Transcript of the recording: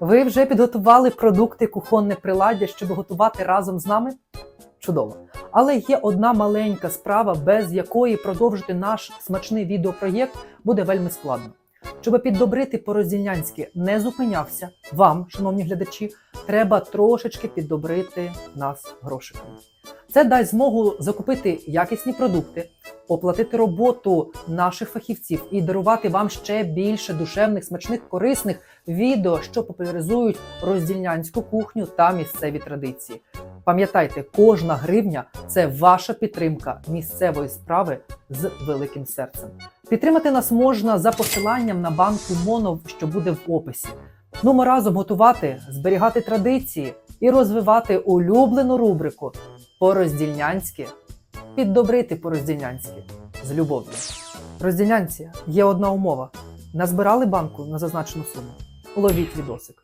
Ви вже підготували продукти кухонне приладдя, щоб готувати разом з нами? Чудово. Але є одна маленька справа, без якої продовжити наш смачний відеопроєкт буде вельми складно. Щоб піддобрити по-роздільнянськи не зупинявся, вам, шановні глядачі, треба трошечки піддобрити нас грошиками. Це дасть змогу закупити якісні продукти, оплатити роботу наших фахівців і дарувати вам ще більше душевних, смачних, корисних відео, що популяризують роздільнянську кухню та місцеві традиції. Пам'ятайте, кожна гривня це ваша підтримка місцевої справи з великим серцем. Підтримати нас можна за посиланням на банку Монов, що буде в описі. Ну, ми разом готувати, зберігати традиції і розвивати улюблену рубрику по-роздільнянськи, піддобрити по-роздільнянськи з любов'ю. Роздільнянці є одна умова: назбирали банку на зазначену суму. Ловіть відосик.